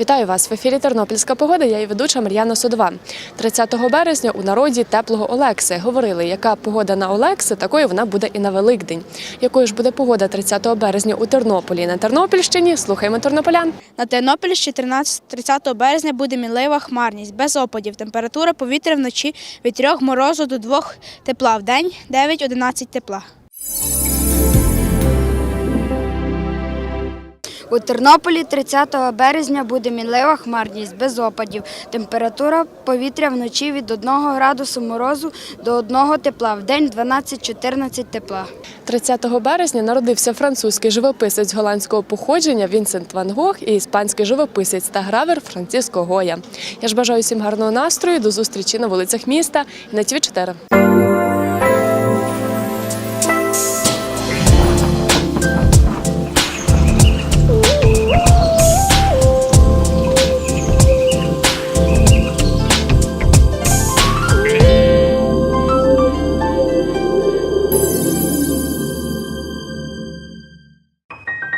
Вітаю вас в ефірі Тернопільська погода. Я і ведуча Мар'яна Судова. 30 березня у народі теплого Олекси говорили, яка погода на Олекси, такою вона буде і на Великдень. Якою ж буде погода 30 березня у Тернополі на Тернопільщині? Слухаємо тернополян. На Тернопільщині 13 30 березня буде мінлива хмарність, без опадів. Температура повітря вночі від 3 морозу до 2 тепла, в день 9-11 тепла. У Тернополі 30 березня буде мінлива хмарність без опадів. Температура повітря вночі від 1 градусу морозу до 1 тепла, в день 12-14 тепла. 30 березня народився французький живописець голландського походження Вінсент Ван Гог і іспанський живописець та гравер Франциско Гоя. Я ж бажаю всім гарного настрою. До зустрічі на вулицях міста і на ТВ 4